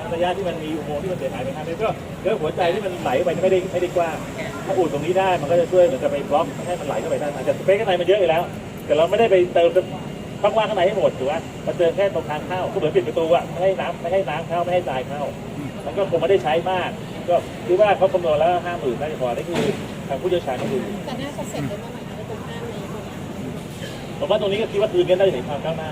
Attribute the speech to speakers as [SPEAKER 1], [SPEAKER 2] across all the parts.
[SPEAKER 1] นะระยะที่มันมีอุโมงค์ที่มันเสียหายไปห้าเมตรก็แล้วหัวใจที่มันไหลไปไม่ได้ไม่ได้กว้างถ้าอุดตรงนี้ได้มันก็จะช่วยเหมือนกับไปบล็อกให้มันไหลเข้าไปได้มันจะสเปซข้างในมันเยอะอยู่แล้ว แต่เราไม่ได้ไปเติมช่องว่างข้างในให้หมดถูกไหมมาเติมแค่ตรงทางเข้าก็เหมือนปิดประตูอะไม่ให้น้ำไม่ให้น้ำเข้าไม่ให้ทรายเข้า มันก็คงไม่ได้ใช้มาก ก็คือว่าเขาคำนวณแล้วห้าหมื่นน่าจะพอนี่คือทางผู้เชี่ยวชาญก็คือ
[SPEAKER 2] แต่น่าจะเสร็จได้เมื่อไหร่คะตรงห้าเมตร
[SPEAKER 1] ผมว่าตรงนี้ก็คิดว่าคืนนี้น่าจะเห็นความก้าวหน้า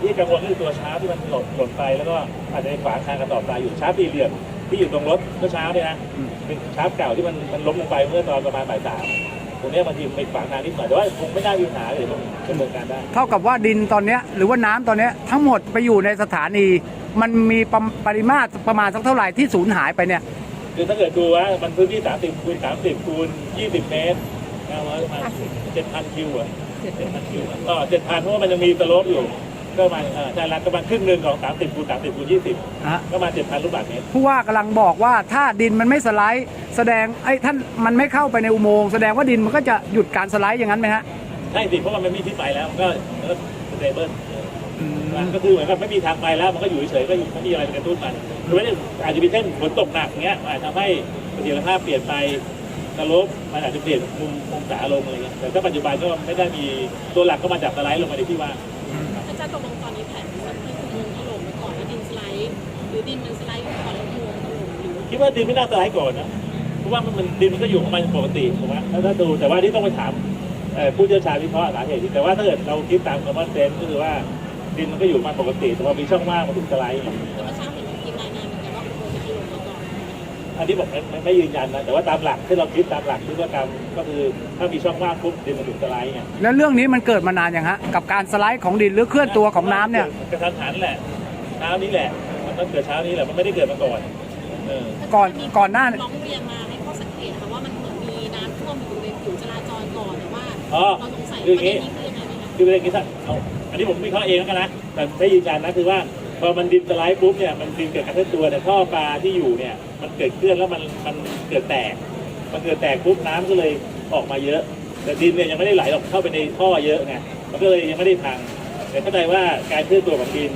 [SPEAKER 1] ที่กังวลก็คือตัวช้าร์ปที่มันหล่นหล่นไปแล้วก็อาจจะไปขวางทางกระสอบทรายอยู่ช้าร์ปสี่เหลี่ยมที่อยู่ตรงรถเมื่อเช้าเนี่ยนะเป็นช้าร์ปเก่าที่มันมันล้มลงไปเมื่อตอนประมาณบ่ายสามตรงเนี้ยบางทีมันไปขวางทางนิดหน่อยแต่ว่าคงไม่น่ามีปัญหาเลยตรงดำเนินการได้
[SPEAKER 3] เท่ากับว่าดินตอนเนี้ยหรือว่าน้ำตอนเนี้ยทั้งหมดไปอยู่ในสถานี มันมีปริปริมาตรประมาณสักเท่าไหร่ที่สูญหายไปเนี่ย
[SPEAKER 1] คือถ้าเกิดดูว่ามันพื้นที่ 30คูณ30คูณ20 เมตรก็ประมาณ7,000 คิวอะ 7,000คิวอะก็7,000เพราะว่ามันยังมีสโลปอยู่ ก็ประมาณเออใช่แล้วก็ประมาณครึ่งหนึ่งของ30คูณ30คูณ20
[SPEAKER 3] ฮะ
[SPEAKER 1] ก็ประมาณ7,000ลูกบาศก์เมตร
[SPEAKER 3] ผู้ว่ากำลังบอกว่าถ้าดินมันไม่สไลด์ แสดงไอ้ท่านมันไม่เข้าไปในอุโมงค์แสดงว่าดินมันก็จะหยุดการสไลด์อย่างนั้นไหมฮะ
[SPEAKER 1] ใช่สิเพราะว่ามันไม่มีที่ไปแล้วมันก็มันก็สเตเบิลมันก็คือเหมือนกับไม่มีทางไปแล้วมันก็อยู่เฉยๆก็อยู่ไม่มีอะไรกระตุ้นมันคือไม่ได้อาจจะมีเช่นฝนตกหนักเงี้ยมันอาจทำให้ประสิทธิภาพเปลี่ยนไป นรกมันอาจจะเปลี่ยนมุมองศาลงอะไรเงี้ยแต่ถ้าปัจจุบันก็ไม่ได้มีตัวหลักก็มาจากสไลด์ลงมาในที่ว่าง
[SPEAKER 2] อาจารย์ตกลงตอนนี้แผนที่อุโมงค์ถล่มไปก่อนแล้วดินสไลด์หรือดินมันสไลด์ก่อนแล้วอุโมงค์ถล่มหรือ
[SPEAKER 1] คิดว่าดินไม่น่าสไลด์ก่อนนะเพราะว่ามันมันดินมันก็อยู่ของมันปกติถูกไหมแล้วถ้าดูแต่ว่าที่ต้องไปถามเอ่อผู้เชี่ยวชาญวิเคราะห์สาเหตุที่แต่ว่าถ้าเกิดเราคิดตามคำว่าเซนก็คือว่าดินมันก็อยู่ของมันปกติแต่พอมีช่องว่างมันถึงสไลด์
[SPEAKER 2] อันนี้
[SPEAKER 1] บอกไม่ไม่ไม่ยืนยันนะแต่ว่าตามหลักที่เราคิดตามหลักที่ว่ากรรมก็คือถ้ามีช่องว่างปุ๊บดินมันถึงสไลด์ไง
[SPEAKER 3] แล้วเรื่องนี้มันเกิดมานานอย่างฮะกับการสไลด์ของดินหรือเคลื่อนตัวของน้ำเนี่ย
[SPEAKER 1] กระทันหันแหละเช้านี้แหละมันต้องเกิดเช้านี้แหละมันไม่ได้เกิดมาก่อนเออ
[SPEAKER 3] ก่อนก่อนหน้า
[SPEAKER 2] ร้องเรียนมาให้ข้อสังเกตนะคะว่ามันเหมือนมีน้ำท่วมอยู่ในผิวจราจรก่อนแต่ว่า
[SPEAKER 1] อ๋อ
[SPEAKER 2] เราสงสัย
[SPEAKER 1] คือ
[SPEAKER 2] ว่า
[SPEAKER 1] อย่าง
[SPEAKER 2] ประ
[SPEAKER 1] นี้
[SPEAKER 2] เด็นนี้คือยังไงไหมคะ
[SPEAKER 1] คือประเด็นนี้ถ้าเอาอันนี้ผมวิเคราะห์เองแล้วกันนะแต่ไม่ยืนยันนะคือว่า พอมันดินสไลด์ปุ๊บเนี่ยมันดินเกิดการเคลื่อนตัวแต่ท่อปลาที่อยู่เนี่ยมันเกิดเคลื่อนแล้วมันมันเกิดแตกมันเกิดแตกปุ๊บน้ำก็เลยออกมาเยอะ แต่ดินเนี่ยยังไม่ได้ไหลออกเข้าไปในท่อเยอะไงมันก็เลยยังไม่ได้พังแต่เข้าใจว่าการเคลื่อนตัวของดิน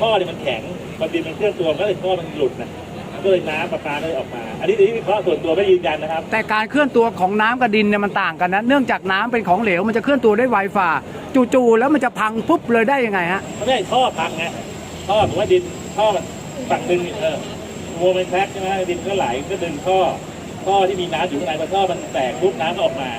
[SPEAKER 1] ท่อเนี่ยมันแข็งพอดินมันเคลื่อนตัวมันก็เลยท่อมันหลุดนะมันก็เลยน้ำปลาปลาเลยออกมา อันนี้ที่วิเคราะห์ส่วนตัวไม่ยืนยันนะครับ
[SPEAKER 3] แต่การเคลื่อนตัวของน้ำกับดินเนี่ยมันต่างกันนะ เนื่องจากน้ำเป็นของเหลวมันจะเคลื่อนตัวได้ไวฝ่า จู่ๆแล้วมันจะพังปุ๊บเลยได้ยังไงฮะ
[SPEAKER 1] ไม่ได้ท่อพังไง ท่อผมว่าดินท่อมันฝั่งหนึ่งเออโมเมนต์แท็กใช่ไหมดินก็ไหลก็ดึงท่อท่อที่มีน้ำอยู่ข้างในพอท่อมันแตกปุ๊บน้ำก็ออกมา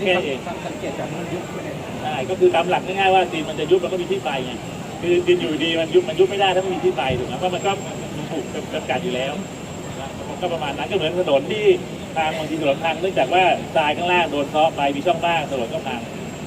[SPEAKER 1] แค่นั้นเอง
[SPEAKER 4] สังเกตจากมันยุบไปเลย
[SPEAKER 1] ใช่ก็คือตามหลักง่ายๆว่าดินมันจะยุบมันก็มีที่ไปไงคือดินอยู่ดีมันยุบมันยุบไม่ได้ถ้าไม่มีที่ไปถูกไหมเพราะมันก็มันถูกจำกัดอยู่แล้วนะมันก็ประมาณนั้นก็เหมือนถนนที่ทางบางทีถนนทางเนื่องจากว่าทรายข้างล่างโดนซ้อไปมีช่องว่างถนนก็พัง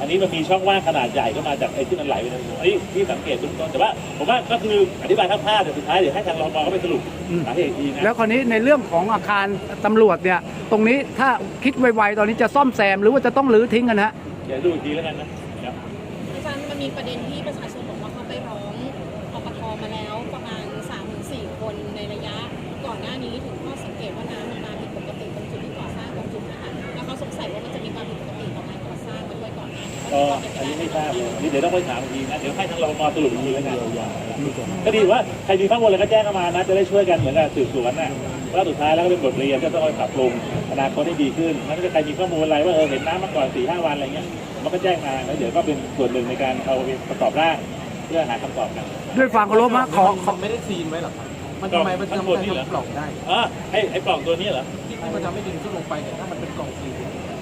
[SPEAKER 1] อันนี้มันมีช่องว่างขนาดใหญ่ก็มาจากไอ้ที่มันไหลไปในหัวไอ้ที่สังเกตเบื้องต้นแต่ว่าผมว่าก็คืออธิบายคร่าวๆแต่สุดท้ายเดี๋ยวให้ทางรมเขาไปสรุป
[SPEAKER 3] อืม
[SPEAKER 1] สาเหตุอีกทีนะ
[SPEAKER 3] แล้วคราวนี้ในเรื่องของอาคารตำรวจเนี่ย ตรงนี้ถ้าคิดไวๆตอนนี้จะซ่อมแซมหรือว่าจะต้องรื้อทิ้งกันฮะ
[SPEAKER 1] เดี๋ยวดูอีกทีแล้วกันนะครับ
[SPEAKER 2] อาจารย์มันมีประเด็นที่ประชาชนบอกว่าเขาไปร้องปปทมาแล้วประมาณ3-4คนในระยะก่อนหน้านี้ถึงข้อสังเกตว่าน้ำมัน ก่อนหน้านี้
[SPEAKER 1] ก็อันนี้ไม่ทราบเลยอันนี้เดี๋ยวต้องไปถามอีกทีนะเดี๋ยวให้ทางรมสรุปอีกทีแล้วกันก็ดีว่าใครมีข้อมูลอะไรก็แจ้งเข้ามานะจะได้ช่วยกันเหมือนกับสืบสวนน่ะว่าสุดท้ายแล้วก็เป็นบทเรียนจะต้องไปปรับปรุงอนาคตให้ดีขึ้นนั่นก็ใครมีข้อมูลอะไรว่าเออเห็นน้ำมาก่อนสี่ห้าวันอะไรเงี้ยมันก็แจ้งมาแล้วเดี๋ยวก็เป็นส่วนหนึ่งในการเอาไปประกอบร่างเพื่อหาคำตอบกัน
[SPEAKER 3] ด้วยความเคารพฮะขอขอ
[SPEAKER 4] มันไม่ได้ซีนไว้หรอกครับมันทำไมมัน
[SPEAKER 1] ข้าง
[SPEAKER 4] ทำ
[SPEAKER 1] บนนี่เหรอ
[SPEAKER 4] ให้ทำกล่องได้
[SPEAKER 1] อ๋อไอ้ไอ้กล่องตัวนี้เหรอ
[SPEAKER 4] ที่มันทำให้ดินขึ้นลงไปเนี่ยถ้ามันเป็นกล่องซีน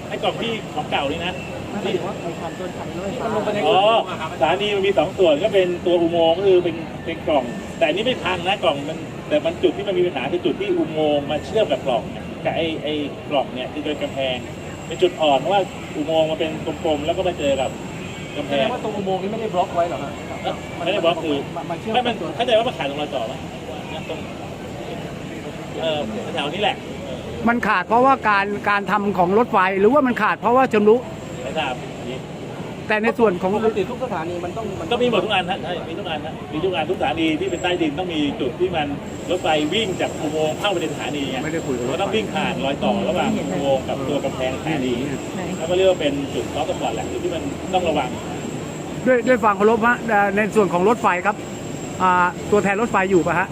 [SPEAKER 1] ไอ้กล่องที่ของเก่านี่นะ
[SPEAKER 4] นั่น หมายถึงว่ามันทำตัวทำด้วยมันลงไปใน
[SPEAKER 1] อ๋อสถานีมันมีสองส่วนก็เป็นตัวอุโมงค์ก็คือเป็นเป็นกล่อง แต่อันนี้ไม่พังนะกล่องมันแต่มันจุดที่มันมีปัญหาคือจุดที่อุโมงค์มาเชื่อมกับกล่องเนี่ยกับไอ้ไอ้กล่องเนี่ยที่เป็นกำแพง เป็นจุดอ่อนเพราะว่าอุโมงค์มันเป็นกลมๆแล้วก็มาเจอกับกำ
[SPEAKER 4] แส
[SPEAKER 1] แพ
[SPEAKER 4] ด
[SPEAKER 1] ง
[SPEAKER 4] งว่าตรงอุโมงค์นี้ไม่ได้บล็อกไว้หรอกครับ
[SPEAKER 1] ไม่ได้บล็อกคือ
[SPEAKER 4] มันเชื่อม
[SPEAKER 1] ไม่มัน
[SPEAKER 4] ตัว
[SPEAKER 1] เข้าใจว่ามันขาดตรงรอยต่อไหมตรงเออแถวนี้แหละเออ
[SPEAKER 3] มันขาดเพราะว่าการการทำของรถไฟหรือว่ามันขาดเพราะว่าชำรุ
[SPEAKER 1] ไม่ ทราบอันนี้
[SPEAKER 3] แต่ในส่วนของ
[SPEAKER 4] ปกติทุกสถานีมันต้อง
[SPEAKER 1] มันก็มีหมดทุกอันฮะใช่มีทุกอันฮะมีทุกอันทุกสถานีที่เป็นใต้ดินต้องมีจุดที่มันรถไฟวิ่งจากอุโมงค์เข้าไปในสถานีไง
[SPEAKER 3] ไม่ได้คุยกับรถไฟ
[SPEAKER 1] ก็ต้องวิ่งผ่านรอยต่อระหว่างอุโมงค์กับตัวกำแพงสถานีแล้วก็เรียกว่าเป็นจุดล็อกสปอร์ตแหละจุดที่มันต้องระวัง
[SPEAKER 3] ด้วยด้วยความเคารพฮะเอ่อในส่วนของรถไฟครับอ่าตัวแทนรถไฟอยู่ปะฮะ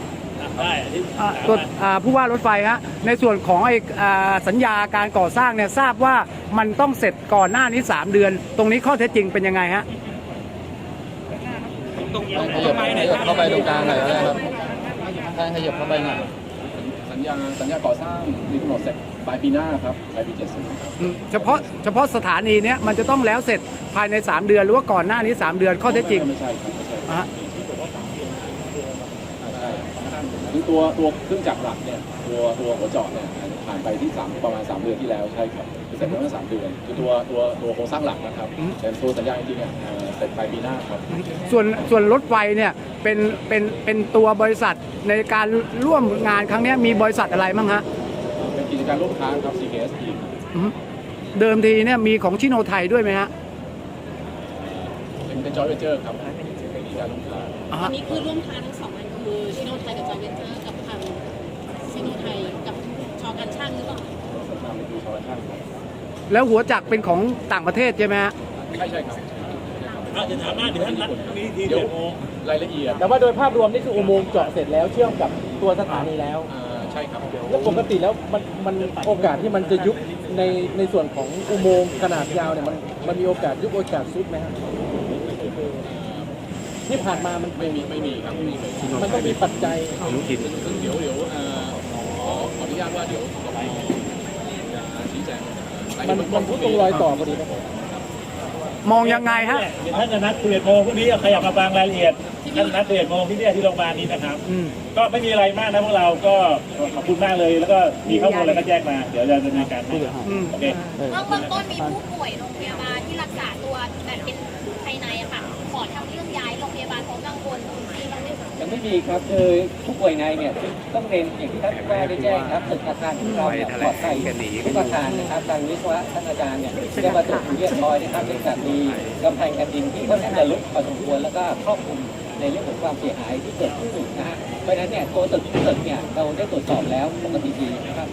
[SPEAKER 1] นะใช่ที่
[SPEAKER 3] อ่า
[SPEAKER 1] ถาม
[SPEAKER 3] ตัว
[SPEAKER 1] มา
[SPEAKER 3] อ่าผู้ว่ารถไฟฮะในส่วนของไอ้อ่าสัญญาการก่อสร้างเนี่ยทราบว่ามันต้องเสร็จก่อนหน้านี้ 3 เดือน ตรงนี้ข้อเท็จจริงเป็นยังไงฮะ
[SPEAKER 4] ขยับขยับเข้าไปตรงกลางหน่อยก็ได้ครับแทงขยับเข้าไปหน่อย
[SPEAKER 5] สัญญาสัญญาก่อสร้างมีกำหนดเสร็จปลายปีหน้าครับปลายปี70ครับ
[SPEAKER 3] อืมเฉพาะเฉพาะสถานีเนี้ยมันจะต้องแล้วเสร็จภายใน 3 เดือนหรือว่าก่อนหน้านี้ 3 เดือนข้อเท็จจริง
[SPEAKER 5] ไม่ใช่ครับไม่ใช่
[SPEAKER 3] อะฮะ
[SPEAKER 5] ใช่ คือตัวตัวเครื่องจักรหลักเนี่ยตัวตัวหัวเจาะเนี่ยผ่านไปที่สามประมาณ 3 เดือนที่แล้วใช่ครับเสร็จประมาณสามเดือนคือตัวตัวตัวโครงสร้างหลักนะครับแต่ตัวสัญญาจริงๆเนี่ยเอ่อเสร็จปลายปีหน้าครับ
[SPEAKER 3] ส่วนส่วนรถไฟเนี่ยเป็นเป็นเป็นตัวบริษัทในการร่วมงานครั้งเนี้ยมีบริษัทอะไรบ้างฮะ
[SPEAKER 5] เป็นกิจการร่วมค้าครับ CKS ทีม
[SPEAKER 3] อืมเดิมทีเนี่ยมีของชิโนไทยด้วยไหมฮะ
[SPEAKER 5] เป็นเป็นจอยเวเจอร์ครับเป็นกิจการร่วมค้า
[SPEAKER 3] อะ
[SPEAKER 2] อั
[SPEAKER 3] ฮะ
[SPEAKER 2] นนี้คือร่วมค้าทั้งสองอัน คือชิโนไทยกับจอยเวนเจอร์กับทางซิโนไทยกับชอการช่างหรือเปล่า
[SPEAKER 5] สำคัญคือชาวช่างครับ
[SPEAKER 3] แล้วหัวจักรเป็นของต่างประเทศใช่ไหมฮะ
[SPEAKER 5] ใช่ใช่ครับ
[SPEAKER 1] อะเดี๋ยวถามมาเดี๋ยวท่านนัดมีทีเดียวโมง
[SPEAKER 5] รายละเอียด
[SPEAKER 4] แต่ว่าโดยภาพรวมนี่คืออุโมงค์เจาะเสร็จแล้วเชื่อมกับตัวสถานีแล้ว
[SPEAKER 5] อ่าใช่ครับ
[SPEAKER 4] แล้วปกติแล้วมันมันโอกาสที่มันจะยุบในในส่วนของอุโมงค์ขนาดยาวเนี่ยมันมันมีโอกาสยุบโอกาสซุดไหมครับ ที่ผ่านมามัน
[SPEAKER 5] ไม่มีไม่มีครับไม่มีเลย
[SPEAKER 4] มันต้องมีปัจจัย
[SPEAKER 5] ซึ่งเดี๋ยวเดี๋ยวเอ่อขอขออนุญาตว่าเดี๋ยวกรจะชี้แจงราย
[SPEAKER 4] มัน
[SPEAKER 5] ละเอียด
[SPEAKER 4] มันพุตรงรอยต่อพอดีนะ
[SPEAKER 3] มองยังไงฮะ
[SPEAKER 1] เดี๋ยวท่านจะนัดคุยโมงพรุ่งนี้ขยับมาฟังรายละเอียดท่านนัดคุยโมงที่เนี่ยที่โรงพยาบาลนี้นะครับ
[SPEAKER 3] อืม
[SPEAKER 1] ก็ไม่มีอะไรมากนะพวกเราก็ขอบคุณมากเลย แล้วก็มีข้อมูลอะไรก็แจ้งมา เดี๋ยวจะดำเนินการให้
[SPEAKER 3] อืม
[SPEAKER 1] โอเค
[SPEAKER 6] เบื้องต้นมีผู้ป่วยโรงพยาบาลที่รักษาตัวแต่เป็นภายในอะค่ะข อทำเรื่องย้ายโรงพยาบาลเพราะกังวลที่เราไม่สามารถ
[SPEAKER 7] ยังไม่มีครับคือผู้ป่วยในเนี่ยต้องเรียนอย่างที่ท่านผู้ว่าได้แจ้งครับตึกอาคารของเราเนี่ยปลอดภัยทุกอาคารนะครับทางวิศวะท่านอาจารย์เนี่ยได้มาตรวจเรียบร้อยนะครับเนื่องจากมีกำแพงกันดินที่ค่อนข้างจะลึกพอสมควรแล้วก็ครอบคลุมในเรื่องของความเสียหายที่เกิดขึ้นนะฮะเพราะฉะนั้นเนี่ยตัวตึกตึกเนี่ยเราได้ตรวจสอบแล้วปกติดีนะครับ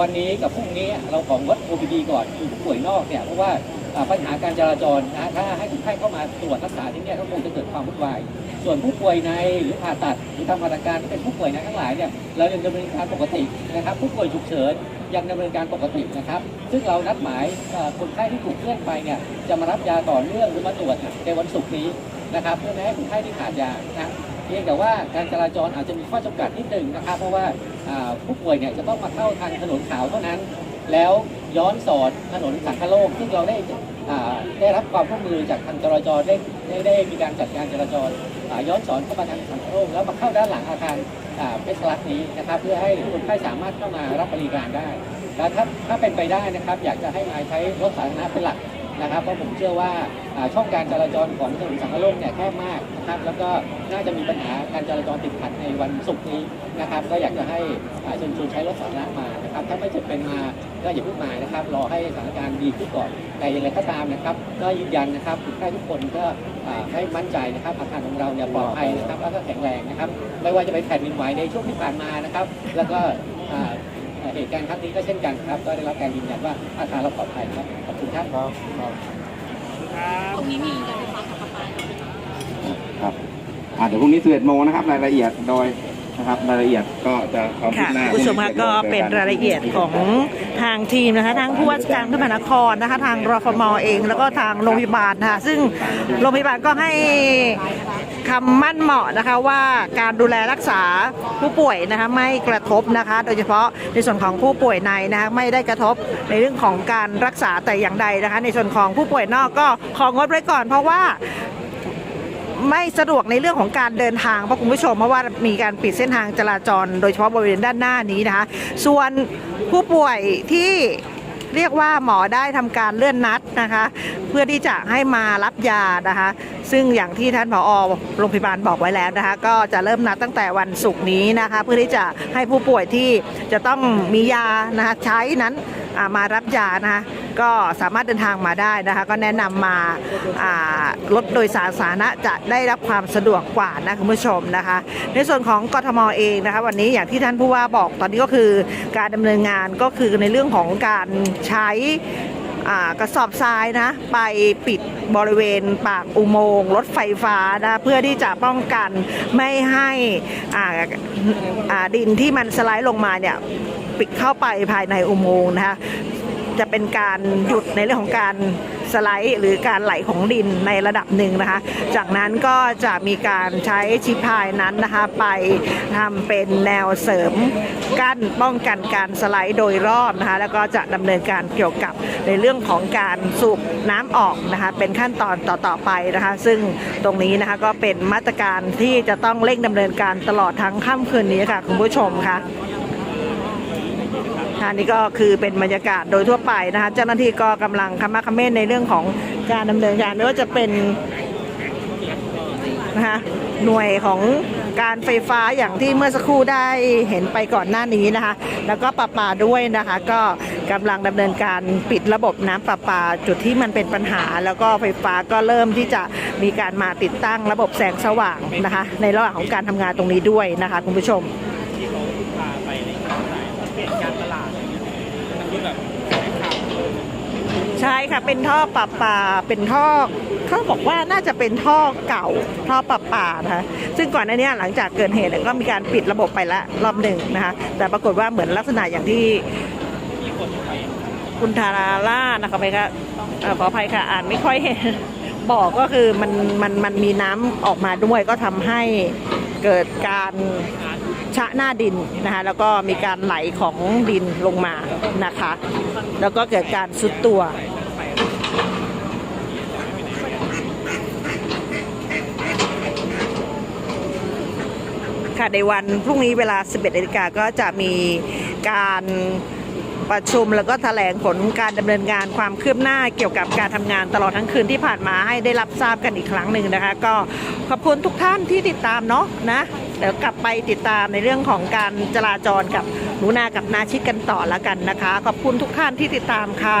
[SPEAKER 7] วันนี้กับพรุ่งนี้เราของวัด OPD ก่อนคือผู้ป่วยนอกเนี่ยเพราะว่าอ่า ปัญหาการจราจรนะถ้าให้คนไข้เข้ามาตรวจรักษาที่เนี่ยก็คงจะเกิดความวุ่นวาย ส่วนผู้ป่วยในหรือผ่าตัดหรือทำผ่าตัดการที่เป็นผู้ป่วยในทั้งหลายเนี่ยเรายังดำเนินการปกตินะครับ ผู้ป่วยฉุกเฉินยังดำเนินการปกตินะครับ ซึ่งเรานัดหมายคนไข้ที่ถูกเคลื่อนไปเนี่ยจะมารับยาต่อเนื่องหรือมาตรวจในวันศุกร์นี้นะครับเพื่อไม่ให้คนไข้ที่ขาดยานะเพียงแต่ว่าการจราจรอาจจะมีข้อจำกัดนิดหนึ่งนะครับ เพราะว่าผู้ป่วยเนี่ยจะต้องมาเข้าทางถนนขาวเท่านั้น แล้ว ย้อนสอนถนนสังคโลก ซึ่งเราได้ได้รับความร่วมมือจากทางจราจรได้ได้ได้มีการจัดการจราจรย้อนสอนเข้ามาทางสังคโลกแล้วมาเข้าด้านหลังอาคารเพชรรัตน์นี้นะครับเพื่อให้คนไข้สามารถเข้ามารับบริการได้แล้วถ้าถ้าเป็นไปได้นะครับ อยากจะให้มาใช้รถสาธารณะเป็นหลัก นะครับเพราะผมเชื่อว่าช่องการจราจรของถนนสังคโลกเนี่ยแคบมากนะครับแล้วก็น่าจะมีปัญหาการจราจรติดขัดในวันศุกร์นี้นะครับ ก็อยากจะให้เชิญชวนใช้รถสาธารณะมานะครับถ้าไม่จำเป็นมาก็อย่าเพิ่งมานะครับ รอให้สถานการณ์ดีขึ้นก่อนแต่อย่างไรก็ตามนะครับ ก็ยืนยันนะครับคนไข้ทุกคนก็ให้มั่นใจนะครับอาคารของเราเนี่ยปลอดภัยนะครับแล้วก็แข็งแรงนะครับ ไม่ว่าจะเป็นแผ่นดินไหวในช่วงที่ผ่านมานะครับ แล้วก็ เหตุการณ์ครั้งนี้ก็เช่นกันครับ ก็ได้รับการยืนยันว่าอาคารเราปลอดภัยครับ ขอบคุณครับ
[SPEAKER 2] ตรงนี้มีการไฟฟ้ากับประปาไหมคะ
[SPEAKER 8] ครับอ่าเดี๋ยวพรุ่งนี้11โมงนะครับ รายละเอียดโดยนะครับรายละเอียดก็จะความคื
[SPEAKER 9] ค่ะ
[SPEAKER 8] บหน้า
[SPEAKER 9] คุณผู้ชมคะก็เป็นรายละเอียดของทางทีมนะคะทั้งผู้ว่าราชการกรุงเทพมหานครนะคะ ทางรฟมเอง แล้วก็ทางโรงพยาบาลนะคะซึ่งโรงพยาบาลก็ให้ คำมั่นเหมาะนะคะว่าการดูแลรักษาผู้ป่วยนะคะไม่กระทบนะคะ โดยเฉพาะในส่วนของผู้ป่วยในนะคะไม่ได้กระทบในเรื่องของการรักษาแต่อย่างใดนะคะ ในส่วนของผู้ป่วยนอกก็ของดไว้ก่อน เพราะว่าไม่สะดวกในเรื่องของการเดินทางเพราะคุณผู้ชมเพราะว่ามีการปิดเส้นทางจราจร โดยเฉพาะบริเวณด้านหน้านี้นะคะ ส่วนผู้ป่วยที่ เรียกว่าหมอได้ทำการเลื่อนนัดนะคะ เพื่อที่จะให้มารับยานะคะ ซึ่งอย่างที่ท่านผอโรงพยาบาลบอกไว้แล้วนะคะ ก็จะเริ่มนัดตั้งแต่วันศุกร์นี้นะคะ เพื่อที่จะให้ผู้ป่วยที่จะต้องมียานะคะใช้นั้นมารับยานะคะ ก็สามารถเดินทางมาได้นะคะ ก็แนะนำมาอ่ารถโดยสารสาธารณะจะได้รับความสะดวกกว่านะคุณผู้ชมนะคะ ในส่วนของกทมเองนะคะ วันนี้อย่างที่ท่านผู้ว่าบอกตอนนี้ก็คือการดำเนินงานก็คือในเรื่องของการใช้กระสอบทรายนะไปปิดบริเวณปากอุโมงค์รถไฟฟ้านะเพื่อที่จะป้องกันไม่ให้ดินที่มันสไลด์ลงมาเนี่ยปิดเข้าไปภายในอุโมงค์นะคะ จะเป็นการหยุดในเรื่องของการสไลด์หรือการไหลของดินในระดับหนึ่งนะคะ จากนั้นก็จะมีการใช้ชิพายนั้นนะคะ ไปทำเป็นแนวเสริมกั้นป้องกันการสไลด์โดยรอบนะคะ แล้วก็จะดำเนินการเกี่ยวกับในเรื่องของการสูบน้ำออกนะคะ เป็นขั้นตอนต่อๆไปนะคะ ซึ่งตรงนี้นะคะก็เป็นมาตรการที่จะต้องเร่งดำเนินการตลอดทั้งค่ำคืนนี้ค่ะคุณผู้ชมค่ะ ค่ะนี่ก็คือเป็นบรรยากาศโดยทั่วไปนะคะเจ้าหน้าที่ก็กำลังคำมาคำเมนในเรื่องของการดำเนินการไม่ว่าจะเป็นนะคะหน่วยของการไฟฟ้าอย่างที่เมื่อสักครู่ได้เห็นไปก่อนหน้านี้นะคะ แล้วก็ประปาด้วยนะคะ ก็กำลังดำเนินการปิดระบบน้ำประปาจุดที่มันเป็นปัญหา แล้วก็ไฟฟ้าก็เริ่มที่จะมีการมาติดตั้งระบบแสงสว่างนะคะ ในระหว่างของการทำงานตรงนี้ด้วยนะคะคุณผู้ชม ใช่ค่ะเป็นท่อปรับปาเป็นท่อเขาบอกว่าน่าจะเป็นท่อเก่าท่อปรับปานะคะซึ่งก่อนหน้านี้หลังจากเกิดเหตุเนี่ยก็มีการปิดระบบไปแล้วรอบหนึ่งนะคะแต่ปรากฏว่าเหมือนลักษณะอย่างที่คุณธาราล่านะคะไปค่ะขออภัยค่ะอ่านไม่ค่อยเห็นบอกก็คือมันมันมันมีน้ำออกมาด้วยก็ทำให้เกิดการชะหน้าดินนะคะแล้วก็มีการไหลของดินลงมานะคะ แล้วก็เกิดการซุดตัว ค่ะในวันพรุ่งนี้เวลา 11นาฬิกาก็จะมีการประชุมแล้วก็แถลงผลการดำเนินงานความคืบหน้าเกี่ยวกับการทำงานตลอดทั้งคืนที่ผ่านมาให้ได้รับทราบกันอีกครั้งหนึ่งนะคะ ก็ขอบคุณทุกท่านที่ติดตามเนาะนะเดี๋ยวกลับไปติดตามในเรื่องของการจราจรกับหนูนากับนาชิดกันต่อแล้วกันนะคะ ขอบคุณทุกท่านที่ติดตามค่ะ